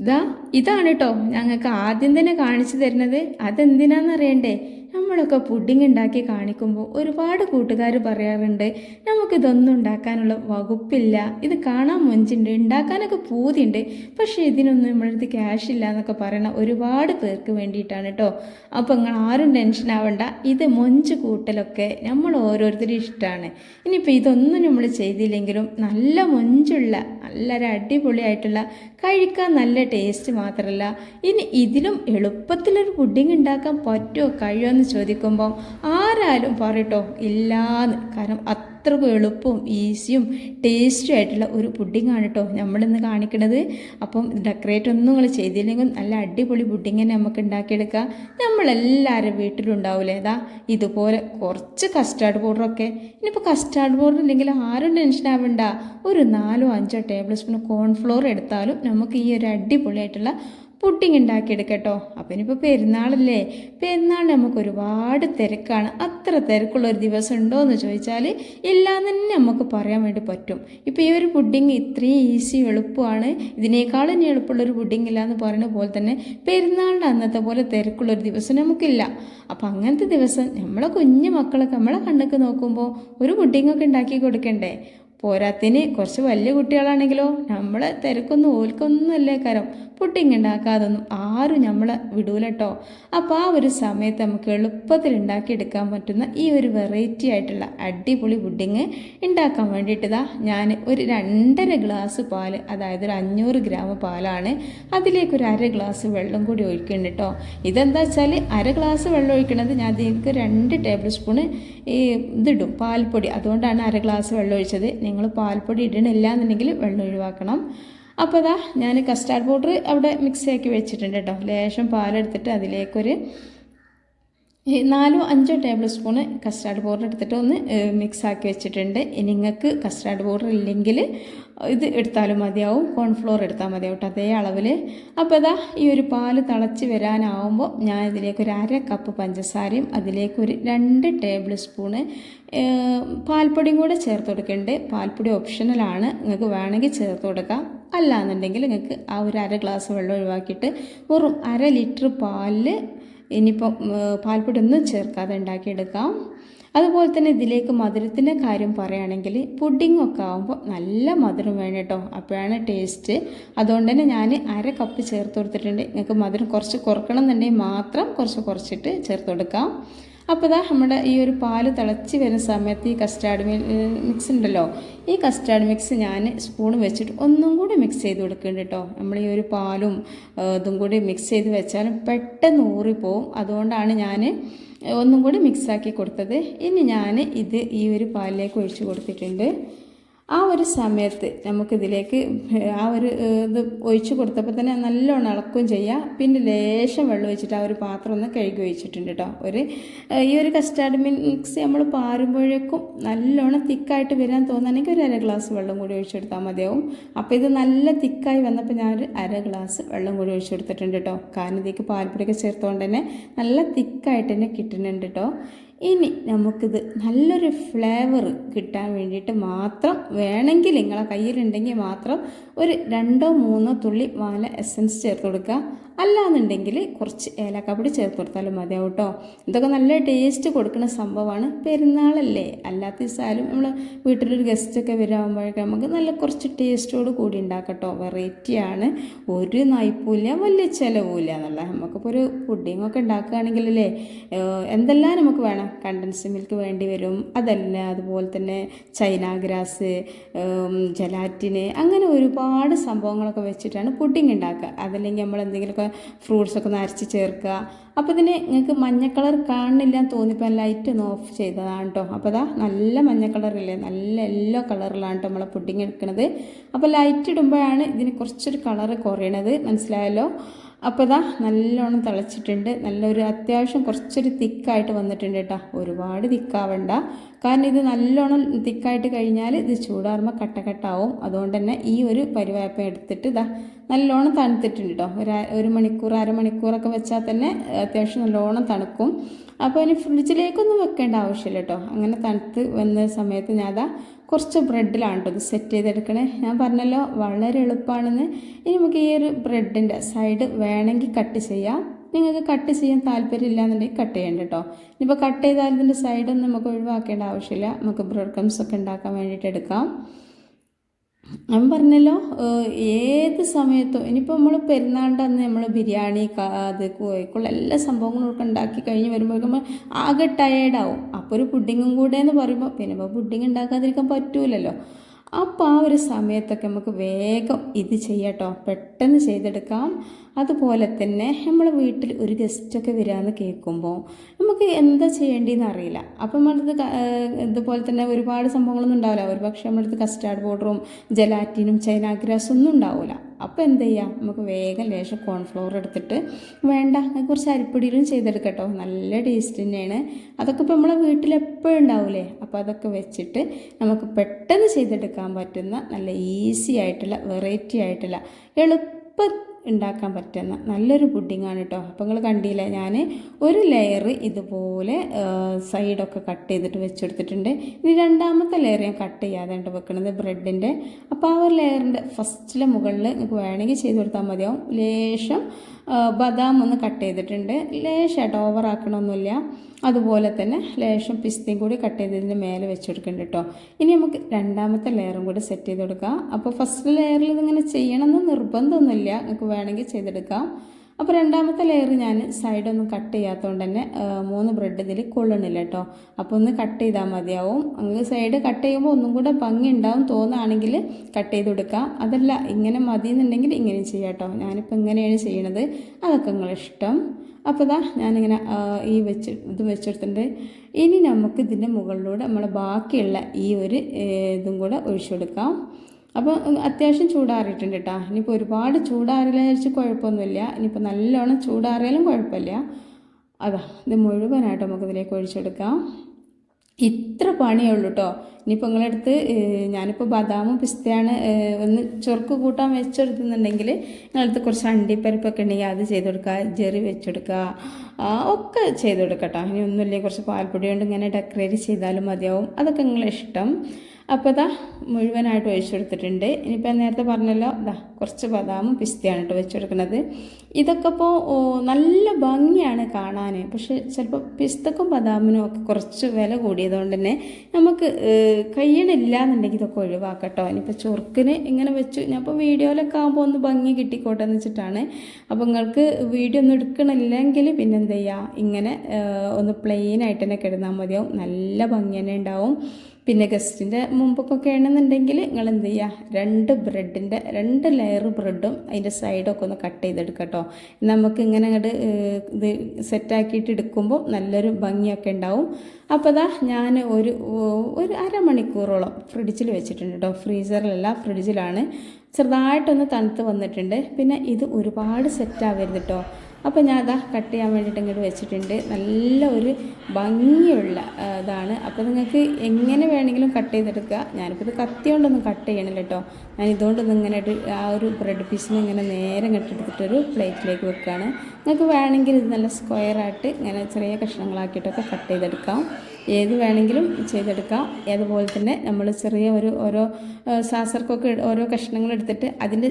ഇതാ ഇതാണ് കേട്ടോ ഞങ്ങൾക്ക് ആദ്യം തന്നെ കാണിച്ചു തരുന്നത്. അതെന്തിനാണെന്നറിയണ്ടേ നമ്മളൊക്കെ പുഡിംഗ് ഉണ്ടാക്കി കാണിക്കുമ്പോൾ ഒരുപാട് കൂട്ടുകാർ പറയാറുണ്ട് നമുക്കിതൊന്നും ഉണ്ടാക്കാനുള്ള വകുപ്പില്ല. ഇത് കാണാൻ മൊഞ്ചുണ്ട് ഉണ്ടാക്കാനൊക്കെ പൂതിയുണ്ട് പക്ഷേ ഇതിനൊന്നും നമ്മളടുത്ത് ക്യാഷ് ഇല്ല എന്നൊക്കെ പറയണ ഒരുപാട് പേർക്ക് വേണ്ടിയിട്ടാണ് കേട്ടോ അപ്പോൾ നിങ്ങൾ ആരും ടെൻഷൻ ആവണ്ട. ഇത് മൊഞ്ച് കൂട്ടലൊക്കെ നമ്മൾ ഓരോരുത്തരും ഇഷ്ടമാണ് ഇനിയിപ്പോൾ ഇതൊന്നും നമ്മൾ ചെയ്തില്ലെങ്കിലും നല്ല മൊഞ്ചുള്ള നല്ലൊരു അടിപൊളിയായിട്ടുള്ള കഴിക്കാൻ നല്ല ടേസ്റ്റ് മാത്രമല്ല ഇനി ഇതിലും എളുപ്പത്തിലൊരു പുഡിംഗ് ഉണ്ടാക്കാൻ പറ്റുമോ കഴിയുമോ എന്ന് ചോദിക്കുമ്പം ആരാലും പറയട്ടോ ഇല്ലാന്ന് കാരണം അത്രക്കും എളുപ്പവും ഈസിയും ടേസ്റ്റും ആയിട്ടുള്ള ഒരു പുഡിങ്ങാണ് കേട്ടോ നമ്മളിന്ന് കാണിക്കുന്നത് അപ്പം ഡെക്കറേറ്റ് ഒന്നും നിങ്ങൾ ചെയ്തില്ലെങ്കിൽ നല്ല അടിപൊളി പുഡിങ് തന്നെ നമുക്ക് ഉണ്ടാക്കിയെടുക്കാം. നമ്മളെല്ലാവരും വീട്ടിലുണ്ടാവില്ലേ ഏതാ ഇതുപോലെ കുറച്ച് കസ്റ്റാർഡ് പൗഡറൊക്കെ ഇനിയിപ്പോൾ കസ്റ്റാർഡ് പൗഡർ ഇല്ലെങ്കിൽ ആരും ടെൻഷൻ ആവണ്ട. ഒരു നാലോ അഞ്ചോ ടേബിൾ സ്പൂൺ കോൺഫ്ലോർ എടുത്താലും നമുക്ക് ഈ ഒരു അടിപൊളിയായിട്ടുള്ള പുഡിങ് ഉണ്ടാക്കിയെടുക്കട്ടോ അപ്പം ഇനിയിപ്പോൾ പെരുന്നാളല്ലേ? പെരുന്നാൾ നമുക്ക് ഒരുപാട് തിരക്കാണ്. അത്ര തിരക്കുള്ള ഒരു ദിവസം ഉണ്ടോ എന്ന് ചോദിച്ചാൽ ഇല്ലാന്ന് തന്നെ നമുക്ക് പറയാൻ വേണ്ടി പറ്റും. ഇപ്പോൾ ഈ ഒരു പുഡിങ് ഇത്രയും ഈസി എളുപ്പമാണ്. ഇതിനേക്കാളും ഇനി എളുപ്പമുള്ള ഒരു പുഡിങ് ഇല്ല എന്ന് പറയുന്ന പോലെ തന്നെ പെരുന്നാളിന്റെ അന്നത്തെ പോലെ തിരക്കുള്ള ഒരു ദിവസം നമുക്കില്ല. അപ്പം അങ്ങനത്തെ ദിവസം നമ്മളെ കുഞ്ഞു മക്കളൊക്കെ നമ്മളെ കണ്ണൊക്കെ നോക്കുമ്പോൾ ഒരു പുഡിങ്ങൊക്കെ ഉണ്ടാക്കി കൊടുക്കണ്ടേ? പോരാത്തിന് കുറച്ച് വലിയ കുട്ടികളാണെങ്കിലോ നമ്മളെ തിരക്കൊന്നും ഓൽക്കൊന്നും അല്ലേ കാരം? പുട്ടിങ് ഉണ്ടാക്കാതൊന്നും ആരും നമ്മളെ വിടൂലട്ടോ അപ്പോൾ ആ ഒരു സമയത്ത് നമുക്ക് എളുപ്പത്തിൽ ഉണ്ടാക്കിയെടുക്കാൻ പറ്റുന്ന ഈ ഒരു വെറൈറ്റി ആയിട്ടുള്ള അടിപൊളി പുഡിങ് ഉണ്ടാക്കാൻ വേണ്ടിയിട്ടതാ ഞാൻ ഒരു രണ്ടര ഗ്ലാസ് പാൽ അതായത് ഒരു അഞ്ഞൂറ് ഗ്രാം പാലാണ് അതിലേക്ക് ഒരു അര ഗ്ലാസ് വെള്ളം കൂടി ഒഴിക്കുന്നുണ്ട് കേട്ടോ ഇതെന്താ വെച്ചാൽ അര ഗ്ലാസ് വെള്ളം ഒഴിക്കുന്നത് ഞാൻ ഇതിലേക്ക് രണ്ട് ടേബിൾ സ്പൂണ് ഈ ഇതിടും പാൽപ്പൊടി. അതുകൊണ്ടാണ് അര ഗ്ലാസ് വെള്ളം ഒഴിച്ചത് നിങ്ങൾ പാൽപ്പൊടി ഇടണില്ല എന്നുണ്ടെങ്കിൽ വെള്ളം ഒഴിവാക്കണം. അപ്പോൾ അതാ ഞാൻ കസ്റ്റാർഡ് പൗഡർ അവിടെ മിക്സ് ആക്കി വെച്ചിട്ടുണ്ട് കേട്ടോ. ലേശം പാലെടുത്തിട്ട് അതിലേക്കൊരു നാലോ അഞ്ചോ ടേബിൾ സ്പൂണ് കസ്റ്റാർഡ് പൗഡർ എടുത്തിട്ട് ഒന്ന് മിക്സ് ആക്കി വെച്ചിട്ടുണ്ട്. നിങ്ങൾക്ക് കസ്റ്റാർഡ് പൗഡർ ഇല്ലെങ്കിൽ ഇത് എടുത്താലും മതിയാവും. കോൺഫ്ലോർ എടുത്താൽ മതിയാവും കേട്ടോ അതേ അളവിൽ അപ്പോൾ ഇതാ ഈ ഒരു പാൽ തിളച്ച് വരാനാവുമ്പോൾ ഞാൻ ഇതിലേക്ക് ഒരു അര കപ്പ് പഞ്ചസാരയും അതിലേക്ക് ഒരു രണ്ട് ടേബിൾ സ്പൂണ് പാൽപ്പൊടിയും കൂടെ ചേർത്ത് കൊടുക്കേണ്ടത് പാൽപ്പൊടി ഓപ്ഷണലാണ് നിങ്ങൾക്ക് വേണമെങ്കിൽ ചേർത്ത് കൊടുക്കാം. അല്ല എന്നുണ്ടെങ്കിൽ നിങ്ങൾക്ക് ആ ഒരു അര ഗ്ലാസ് വെള്ളം ഒഴിവാക്കിയിട്ട് വെറും അര ലിറ്റർ പാലിൽ ഇനിയിപ്പം പാൽപ്പൊടി ഒന്നും ചേർക്കാതെ ഉണ്ടാക്കിയെടുക്കാം. അതുപോലെ തന്നെ ഇതിലേക്ക് മധുരത്തിന്റെ കാര്യം പറയുകയാണെങ്കിൽ പുഡിംഗ് ഒക്കെ ആകുമ്പോൾ നല്ല മധുരം വേണം കേട്ടോ. അപ്പോഴാണ് ടേസ്റ്റ്. അതുകൊണ്ട് തന്നെ ഞാൻ അര കപ്പ് ചേർത്ത് കൊടുത്തിട്ടുണ്ട്. നിങ്ങൾക്ക് മധുരം കുറച്ച് കുറക്കണം എന്നുണ്ടെങ്കിൽ മാത്രം കുറച്ച് കുറച്ചിട്ട് ചേർത്ത് കൊടുക്കാം. അപ്പോൾ ഇതാ നമ്മുടെ ഈ ഒരു പാൽ തിളച്ച് വരുന്ന സമയത്ത് ഈ കസ്റ്റാർഡ് മിക്സ് ഉണ്ടല്ലോ. ഈ കസ്റ്റാർഡ് മിക്സ് ഞാൻ സ്പൂൺ വെച്ചിട്ട് ഒന്നും കൂടി മിക്സ് ചെയ്ത് കൊടുക്കുന്നുണ്ട് കേട്ടോ നമ്മൾ ഈ ഒരു പാലും ഇതും കൂടി മിക്സ് ചെയ്ത് വെച്ചാലും പെട്ടെന്ന് ഊറിപ്പോവും. അതുകൊണ്ടാണ് ഞാൻ ഒന്നും കൂടി മിക്സാക്കി കൊടുത്തത്. ഇനി ഞാൻ ഇത് ഈ ഒരു പാലിലേക്ക് ഒഴിച്ച് കൊടുത്തിട്ടുണ്ട്. ആ ഒരു സമയത്ത് നമുക്കിതിലേക്ക് ആ ഒരു ഇത് ഒഴിച്ച് കൊടുത്തപ്പോൾ തന്നെ നല്ലോണം ഇളക്കുകയും ചെയ്യാം. പിന്നെ ലേശം വെള്ളം ഒഴിച്ചിട്ട് ആ ഒരു പാത്രം ഒന്ന് കഴുകി ഒഴിച്ചിട്ടുണ്ട് കേട്ടോ ഒരു ഈ ഒരു കസ്റ്റാർഡ് മിക്സ് നമ്മൾ പാരുമ്പോഴേക്കും നല്ലോണം തിക്കായിട്ട് വരാൻ തോന്നുകയാണെങ്കിൽ ഒരു അര ഗ്ലാസ് വെള്ളം കൂടി ഒഴിച്ചെടുത്താൽ മതിയാവും. അപ്പോൾ ഇത് നല്ല തിക്കായി വന്നപ്പോൾ ഞാൻ ഒരു അര ഗ്ലാസ് വെള്ളം കൂടി ഒഴിച്ചെടുത്തിട്ടുണ്ട് കേട്ടോ കാരണം ഇതിലേക്ക് പാൽപ്പൊടിയൊക്കെ ചേർത്തുകൊണ്ട് തന്നെ നല്ല തിക്കായിട്ട് തന്നെ കിട്ടുന്നുണ്ട് കേട്ടോ ഇനി നമുക്കിത് നല്ലൊരു ഫ്ലേവർ കിട്ടാൻ വേണ്ടിയിട്ട് മാത്രം വേണമെങ്കിൽ നിങ്ങളെ കയ്യിലുണ്ടെങ്കിൽ മാത്രം ഒരു രണ്ടോ മൂന്നോ തുള്ളി വാല എസൻസ് ചേർത്ത് കൊടുക്കുക. അല്ലാന്നുണ്ടെങ്കിൽ കുറച്ച് ഏലക്കാപ്പൊടി ചേർത്ത് കൊടുത്താലും മതിയാവും കേട്ടോ ഇതൊക്കെ നല്ല ടേസ്റ്റ് കൊടുക്കുന്ന സംഭവമാണ് പെരുന്നാളല്ലേ. അല്ലാത്ത ദിവസമായാലും നമ്മൾ വീട്ടിലൊരു ഗസ്റ്റൊക്കെ വരാകുമ്പോഴൊക്കെ നമുക്ക് നല്ല കുറച്ച് ടേസ്റ്റോട് കൂടി ഉണ്ടാക്കട്ടോ. വെറൈറ്റിയാണ് ഒരു നയിപ്പില്ല വലിയ ചിലവില്ല എന്നുള്ള നമുക്കിപ്പോൾ ഒരു പുഡിങ്ങൊക്കെ ഉണ്ടാക്കുകയാണെങ്കിലല്ലേ എന്തെല്ലാം നമുക്ക് വേണം? കണ്ടൻസ് മിൽക്ക് വേണ്ടി വരും. അതല്ല അതുപോലെ തന്നെ ചൈന ഗ്രാസ് ജലാറ്റിന് അങ്ങനെ ഒരുപാട് സംഭവങ്ങളൊക്കെ വെച്ചിട്ടാണ് പുഡിങ് ഉണ്ടാക്കുക. അതല്ലെങ്കിൽ നമ്മൾ എന്തെങ്കിലുമൊക്കെ ഫ്രൂട്ട്സൊക്കെ നരച്ച് ചേർക്കുക. അപ്പോൾ ഇതിന് നിങ്ങൾക്ക് മഞ്ഞ കളർ കാണുന്നില്ല എന്ന് തോന്നിപ്പോൾ ലൈറ്റ് ഒന്ന് ഓഫ് ചെയ്തതാണ് കേട്ടോ അപ്പോൾ അതാ നല്ല മഞ്ഞ കളറില്ലേ നല്ല യെല്ലോ കളറിലാണ് കേട്ടോ നമ്മളെ പുഡിങ് എടുക്കുന്നത് അപ്പോൾ ലൈറ്റ് ഇടുമ്പോഴാണ് ഇതിന് കുറച്ചൊരു കളറ് കുറയണത്. മനസ്സിലായല്ലോ? അപ്പോൾ ഇതാ നല്ലോണം തിളച്ചിട്ടുണ്ട്. നല്ലൊരു അത്യാവശ്യം കുറച്ചൊരു തിക്കായിട്ട് വന്നിട്ടുണ്ട് കേട്ടോ. ഒരുപാട് തിക്കാവണ്ട. കാരണം ഇത് നല്ലോണം തിക്കായിട്ട് കഴിഞ്ഞാൽ ഇത് ചൂടാറുമ്പോൾ കട്ടക്കട്ടാവും അതുകൊണ്ട് തന്നെ ഈ ഒരു പരിവായ്പ എടുത്തിട്ട് ഇതാ നല്ലോണം തണുത്തിട്ടുണ്ട് കേട്ടോ ഒരു ഒരു മണിക്കൂർ അരമണിക്കൂറൊക്കെ വെച്ചാൽ തന്നെ അത്യാവശ്യം നല്ലോണം തണുക്കും. അപ്പോൾ ഇനി ഫ്രിഡ്ജിലേക്കൊന്നും വെക്കേണ്ട ആവശ്യമില്ല കേട്ടോ അങ്ങനെ തണുത്ത് വന്ന സമയത്ത് ഞാൻ അതാ കുറച്ച് ബ്രെഡിലാണ് കേട്ടോ ഇത് സെറ്റ് ചെയ്തെടുക്കണേ. ഞാൻ പറഞ്ഞല്ലോ വളരെ എളുപ്പമാണെന്ന് ഇനി നമുക്ക് ഈ ഒരു ബ്രെഡിന്റെ സൈഡ് വേണമെങ്കിൽ കട്ട് ചെയ്യാം. നിങ്ങൾക്ക് കട്ട് ചെയ്യാൻ താല്പര്യം ഇല്ലാന്നുണ്ടെങ്കിൽ കട്ട് ചെയ്യണ്ട കേട്ടോ ഇനിയിപ്പോൾ കട്ട് ചെയ്താൽ ഇതിന്റെ സൈഡൊന്നും നമുക്ക് ഒഴിവാക്കേണ്ട ആവശ്യമില്ല. നമുക്ക് ബ്രെഡ് ക്രംസ് ഒക്കെ ഉണ്ടാക്കാൻ വേണ്ടിയിട്ട് എടുക്കാം. ഞാൻ പറഞ്ഞല്ലോ ഏത് സമയത്തും ഇനിയിപ്പോൾ നമ്മൾ പെരുന്നാളിന്റെ അന്ന് നമ്മൾ ബിരിയാണി അത് കോഴിക്കുള്ള എല്ലാ സംഭവങ്ങളും ഒക്കെ ഉണ്ടാക്കി കഴിഞ്ഞ് വരുമ്പോഴേക്കും നമ്മൾ ആകെ ടയേർഡാവും അപ്പോൾ ഒരു പുഡിങ്ങും കൂടെ എന്ന് പറയുമ്പോൾ പിന്നെ ഇപ്പോൾ പുഡിങ് ഉണ്ടാക്കാതിരിക്കാൻ പറ്റൂലല്ലോ. അപ്പോൾ ആ ഒരു സമയത്തൊക്കെ നമുക്ക് വേഗം ഇത് ചെയ്യാം കേട്ടോ പെട്ടെന്ന് ചെയ്തെടുക്കാം. അതുപോലെ തന്നെ നമ്മൾ വീട്ടിൽ ഒരു ഗസ്റ്റൊക്കെ വരാമെന്ന് കേൾക്കുമ്പോൾ നമുക്ക് എന്താ ചെയ്യേണ്ടതെന്ന് അറിയില്ല. അപ്പം നമ്മളടുത്ത് ഇതുപോലെ തന്നെ ഒരുപാട് സംഭവങ്ങളൊന്നും ഉണ്ടാവില്ല. ഒരു പക്ഷേ നമ്മളടുത്ത് കസ്റ്റാർഡ് പൗഡറും ജലാറ്റിനും ചൈന ഗ്രാസും ഒന്നും ഉണ്ടാവില്ല അപ്പോൾ എന്ത് ചെയ്യാം? നമുക്ക് വേഗം ലേശം കോൺഫ്ലോർ എടുത്തിട്ട് വേണ്ട കുറച്ച് അരിപ്പൊടിയിലും ചെയ്തെടുക്കട്ടോ. നല്ല ടേസ്റ്റ് തന്നെയാണ്. അതൊക്കെ ഇപ്പോൾ നമ്മളെ വീട്ടിൽ എപ്പോഴും ഉണ്ടാവില്ലേ അപ്പോൾ അതൊക്കെ വെച്ചിട്ട് നമുക്ക് പെട്ടെന്ന് ചെയ്തെടുക്കാൻ പറ്റുന്ന നല്ല ഈസി ആയിട്ടുള്ള വെറൈറ്റി ആയിട്ടുള്ള എളുപ്പം ഉണ്ടാക്കാൻ പറ്റുന്ന നല്ലൊരു പുഡിങ്ങാണ് കേട്ടോ അപ്പോൾ നിങ്ങൾ കണ്ടില്ല ഞാൻ ഒരു ലെയർ ഇതുപോലെ സൈഡൊക്കെ കട്ട് ചെയ്തിട്ട് വെച്ചെടുത്തിട്ടുണ്ട്. ഇനി രണ്ടാമത്തെ ലെയർ ഞാൻ കട്ട് ചെയ്യാതെ ഉണ്ട് വെക്കുന്നത് ബ്രെഡിന്റെ അപ്പോൾ ആ ഒരു ലെയറിന്റെ ഫസ്റ്റിലെ മുകളിൽ നിങ്ങൾക്ക് വേണമെങ്കിൽ ചെയ്ത് കൊടുത്താൽ മതിയാവും. ലേശം ബദാം ഒന്ന് കട്ട് ചെയ്തിട്ടുണ്ട്. ലേശമായിട്ട് ഓവർ ആക്കണമൊന്നുമില്ല. അതുപോലെ തന്നെ ലേശം പിസ്തയും കൂടി കട്ട് ചെയ്തതിന്റെ മേലെ വെച്ച് കൊടുക്കുന്നുണ്ട് കേട്ടോ ഇനി നമുക്ക് രണ്ടാമത്തെ ലെയറും കൂടി സെറ്റ് ചെയ്ത് കൊടുക്കാം. അപ്പോൾ ഫസ്റ്റ് ലെയറിൽ ഇതിങ്ങനെ ചെയ്യണമെന്ന് നിർബന്ധമൊന്നുമില്ല. നിങ്ങൾക്ക് വേണമെങ്കിൽ ചെയ്തെടുക്കാം. അപ്പോൾ രണ്ടാമത്തെ ലെയർ ഞാൻ സൈഡൊന്നും കട്ട് ചെയ്യാത്തതുകൊണ്ട് തന്നെ മൂന്ന് ബ്രെഡ് ഇതിൽ കൊള്ളണില്ല കേട്ടോ അപ്പോൾ ഒന്ന് കട്ട് ചെയ്താൽ മതിയാവും. അങ്ങ് സൈഡ് കട്ട് ചെയ്യുമ്പോൾ ഒന്നും കൂടെ ഭംഗി ഉണ്ടാവും തോന്നുകയാണെങ്കിൽ കട്ട് ചെയ്ത് കൊടുക്കാം. അതല്ല ഇങ്ങനെ മതി എന്നുണ്ടെങ്കിൽ ഇങ്ങനെ ചെയ്യാം കേട്ടോ ഞാനിപ്പോൾ ഇങ്ങനെയാണ് ചെയ്യണത്. അതൊക്കെ നിങ്ങളിഷ്ടം അപ്പോൾ ഇതാ ഞാനിങ്ങനെ ഈ വെച്ച് ഇത് വെച്ചെടുത്തിട്ടുണ്ട്. ഇനി നമുക്ക് ഇതിന്റെ മുകളിലൂടെ നമ്മൾ ബാക്കിയുള്ള ഈ ഒരു ഇതും കൂടെ ഒഴിച്ചു കൊടുക്കാം. അപ്പോൾ അത്യാവശ്യം ചൂടാറിയിട്ടുണ്ട് കേട്ടോ ഇനിയിപ്പോൾ ഒരുപാട് ചൂടാറില്ല വിചാരിച്ച് കുഴപ്പമൊന്നുമില്ല. ഇനിയിപ്പോൾ നല്ലോണം ചൂടാറിയാലും കുഴപ്പമില്ല. അതാ ഇത് മുഴുവനായിട്ട് നമുക്ക് ഇതിലേക്ക് ഒഴിച്ചെടുക്കാം. ഇത്ര പണിയേ ഉള്ളൂ കേട്ടോ ഇനിയിപ്പോൾ നിങ്ങളടുത്ത് ഞാനിപ്പോൾ ബദാമും പിസ്തയാണ് ഒന്ന് ചൊറുക്ക് കൂട്ടാൻ വെച്ചെടുക്കുന്നുണ്ടെങ്കിൽ നിങ്ങളടുത്ത് കുറച്ച് അണ്ടിപ്പരിപ്പൊക്കെ ഉണ്ടെങ്കിൽ അത് ചെയ്ത് കൊടുക്കുക ജെറി വെച്ചെടുക്കുക ഒക്കെ ചെയ്ത് കൊടുക്കട്ടോ ഇനി ഒന്നുമില്ലെങ്കിൽ കുറച്ച് പാൽപ്പൊടി കൊണ്ട് ഇങ്ങനെ ഡെക്കറേറ്റ് ചെയ്താലും മതിയാവും. അതൊക്കെ നിങ്ങളെ ഇഷ്ടം. അപ്പോൾ ഇതാ മുഴുവനായിട്ട് ഒഴിച്ചു കൊടുത്തിട്ടുണ്ട് ഇനിയിപ്പോൾ നേരത്തെ പറഞ്ഞല്ലോ ഇതാ കുറച്ച് ബദാമും പിസ്തയാണ് കേട്ടോ വെച്ചെടുക്കുന്നത്. ഇതൊക്കെ ഇപ്പോൾ നല്ല ഭംഗിയാണ് കാണാൻ പക്ഷെ ചിലപ്പോൾ പിസ്തക്കും ബദാമിനും ഒക്കെ കുറച്ച് വില കൂടിയതുകൊണ്ട് തന്നെ നമുക്ക് കഴിയണില്ല എന്നുണ്ടെങ്കിൽ ഇതൊക്കെ ഒഴിവാക്കട്ടോ. ഇനിയിപ്പോൾ ചൊറുക്കിന് ഇങ്ങനെ വെച്ചു. ഞാൻ ഇപ്പോൾ വീഡിയോയിലൊക്കെ ആകുമ്പോൾ ഒന്ന് ഭംഗി കിട്ടിക്കോട്ടെ എന്ന് വെച്ചിട്ടാണ്. അപ്പോൾ നിങ്ങൾക്ക് വീഡിയോ ഒന്നും എടുക്കണില്ലെങ്കിൽ പിന്നെ എന്ത് ചെയ്യുക ഇങ്ങനെ ഒന്ന് പ്ലെയിൻ ആയിട്ട് തന്നെ കിടന്നാൽ മതിയാവും. നല്ല ഭംഗി തന്നെ ഉണ്ടാവും. പിന്നെ ഗസ്റ്റിന്റെ മുമ്പൊക്കെ ആണെന്നുണ്ടെങ്കിൽ നിങ്ങൾ എന്ത് ചെയ്യുക? രണ്ട് ബ്രെഡിന്റെ രണ്ട് ലെയർ ബ്രെഡും അതിന്റെ സൈഡൊക്കെ ഒന്ന് കട്ട് ചെയ്തെടുക്കുക കേട്ടോ നമുക്ക് ഇങ്ങനെ അങ്ങോട്ട് ഇത് സെറ്റാക്കിയിട്ട് എടുക്കുമ്പോൾ നല്ലൊരു ഭംഗിയൊക്കെ ഉണ്ടാവും. അപ്പോൾ അതാ ഞാൻ ഒരു ഒരു അരമണിക്കൂറോളം ഫ്രിഡ്ജിൽ വെച്ചിട്ടുണ്ട് കേട്ടോ ഫ്രീസറിലല്ല ഫ്രിഡ്ജിലാണ് ചെറുതായിട്ടൊന്ന് തണുത്ത് വന്നിട്ടുണ്ട്. പിന്നെ ഇത് ഒരുപാട് സെറ്റാവരുത് കേട്ടോ അപ്പോൾ ഞാൻ അതാ കട്ട് ചെയ്യാൻ വേണ്ടിയിട്ട് ഇങ്ങോട്ട് വെച്ചിട്ടുണ്ട്. നല്ല ഒരു ഭംഗിയുള്ള ഇതാണ്. അപ്പോൾ നിങ്ങൾക്ക് എങ്ങനെ വേണമെങ്കിലും കട്ട് ചെയ്തെടുക്കുക. ഞാനിപ്പോൾ ഇത് കത്തി കൊണ്ടൊന്നും കട്ട് ചെയ്യണില്ല കേട്ടോ ഞാൻ ഇതുകൊണ്ടൊന്നും ഇങ്ങനെ ആ ഒരു ബ്രെഡ് പീസിന് ഇങ്ങനെ നേരെ ഇങ്ങോട്ട് എടുത്തിട്ടൊരു പ്ലേറ്റിലേക്ക് വെക്കുകയാണ്. നിങ്ങൾക്ക് വേണമെങ്കിൽ ഇത് നല്ല സ്ക്വയറായിട്ട് ഇങ്ങനെ ചെറിയ കഷ്ണങ്ങളാക്കിയിട്ടൊക്കെ കട്ട് ചെയ്തെടുക്കാം. ഏത് വേണമെങ്കിലും ചെയ്തെടുക്കാം. അതുപോലെ തന്നെ നമ്മൾ ചെറിയ ഒരു ഓരോ സാസർക്കൊക്കെ ഓരോ കഷ്ണങ്ങൾ എടുത്തിട്ട് അതിന്റെ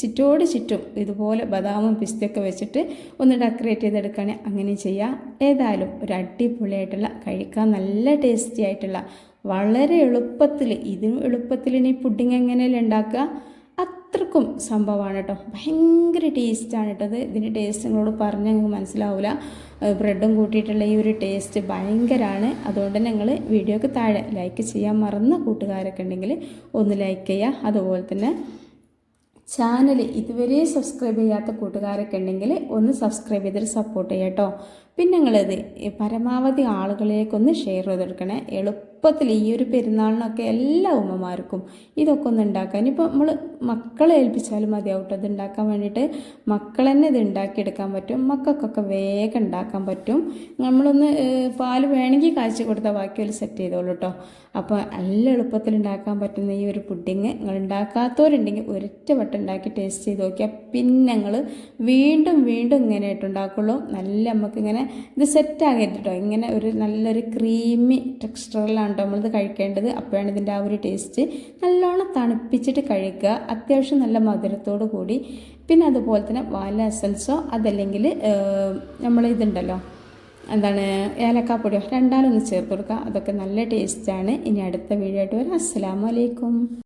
ചുറ്റോട് ചുറ്റും ഇതുപോലെ ബദാമും പിസ്തയൊക്കെ വെച്ചിട്ട് ഒന്ന് ഡെക്കറേറ്റ് ചെയ്തെടുക്കുകയാണെങ്കിൽ അങ്ങനെ ചെയ്യാം. ഏതായാലും ഒരു അടിപൊളിയായിട്ടുള്ള കഴിക്കാൻ നല്ല ടേസ്റ്റി ആയിട്ടുള്ള വളരെ എളുപ്പത്തിൽ ഇതിനും എളുപ്പത്തിൽ ഇനി പുഡിങ് എങ്ങനെയല്ല ഉണ്ടാക്കുക? അത്രക്കും സംഭവമാണ് കേട്ടോ. ഭയങ്കര ടേസ്റ്റാണ് കേട്ടോ. അത് ഇതിന്റെ ടേസ്റ്റ് നിങ്ങളോട് പറഞ്ഞ് നിങ്ങൾക്ക് മനസ്സിലാവില്ല ബ്രെഡും കൂട്ടിയിട്ടുള്ള ഈ ഒരു ടേസ്റ്റ് ഭയങ്കരമാണ് അതുകൊണ്ട് തന്നെ നിങ്ങൾ വീഡിയോക്ക് താഴെ ലൈക്ക് ചെയ്യാൻ മറന്ന കൂട്ടുകാരൊക്കെ ഉണ്ടെങ്കിൽ ഒന്ന് ലൈക്ക് ചെയ്യുക അതുപോലെ തന്നെ ചാനൽ ഇതുവരെ സബ്സ്ക്രൈബ് ചെയ്യാത്ത കൂട്ടുകാരൊക്കെ ഉണ്ടെങ്കിൽ ഒന്ന് സബ്സ്ക്രൈബ് ചെയ്തിട്ട് സപ്പോർട്ട് ചെയ്യാം കേട്ടോ. പിന്നെ നിങ്ങളിത് പരമാവധി ആളുകളിലേക്കൊന്ന് ഷെയർ ചെയ്തെടുക്കണേ. എളുപ്പത്തിൽ ഈ ഒരു പെരുന്നാളിനൊക്കെ എല്ലാ ഉമ്മമാർക്കും ഇതൊക്കെ ഒന്ന് ഉണ്ടാക്കാൻ ഇപ്പോൾ നമ്മൾ മക്കളെ ഏൽപ്പിച്ചാലും മതിയാവട്ടെ. അത് ഉണ്ടാക്കാൻ വേണ്ടിയിട്ട് മക്കൾ തന്നെ ഇത് ഉണ്ടാക്കിയെടുക്കാൻ പറ്റും. മക്കൾക്കൊക്കെ വേഗം ഉണ്ടാക്കാൻ പറ്റും. നമ്മളൊന്ന് പാൽ വേണമെങ്കിൽ കാഴ്ച കൊടുത്താൽ ബാക്കി ഒരു സെറ്റ് ചെയ്തോളൂ കേട്ടോ അപ്പോൾ നല്ല എളുപ്പത്തിൽ ഉണ്ടാക്കാൻ പറ്റുന്ന ഈ ഒരു പുഡിങ് നിങ്ങൾ ഉണ്ടാക്കാത്തവരുണ്ടെങ്കിൽ ഒരൊറ്റ വട്ടം ഉണ്ടാക്കി ടേസ്റ്റ് ചെയ്ത് നോക്കിയാൽ പിന്നെ ഞങ്ങൾ വീണ്ടും വീണ്ടും ഇങ്ങനെ ആയിട്ട് ഉണ്ടാക്കുള്ളൂ നല്ല നമുക്കിങ്ങനെ ഇങ്ങനെ ഇത് സെറ്റ് ആകരുത് കേട്ടോ. ഇങ്ങനെ ഒരു നല്ലൊരു ക്രീമി ടെക്സ്ചറിലാണ് കേട്ടോ നമ്മളിത് കഴിക്കേണ്ടത്. അപ്പോഴാണ് ഇതിന്റെ ആ ഒരു ടേസ്റ്റ് നല്ലോണം തണുപ്പിച്ചിട്ട് കഴിക്കുക. അത്യാവശ്യം നല്ല മധുരത്തോടു കൂടി. പിന്നെ അതുപോലെ തന്നെ വാല എസൻസോ അതല്ലെങ്കിൽ നമ്മൾ ഇതുണ്ടല്ലോ എന്താണ് ഏലക്കാപ്പൊടിയോ രണ്ടാലൊന്ന് ചേർത്ത് കൊടുക്കുക. അതൊക്കെ നല്ല ടേസ്റ്റാണ്. ഇനി അടുത്ത വീഡിയോ ആയിട്ട് വരാം. അസ്സലാമു അലൈക്കും.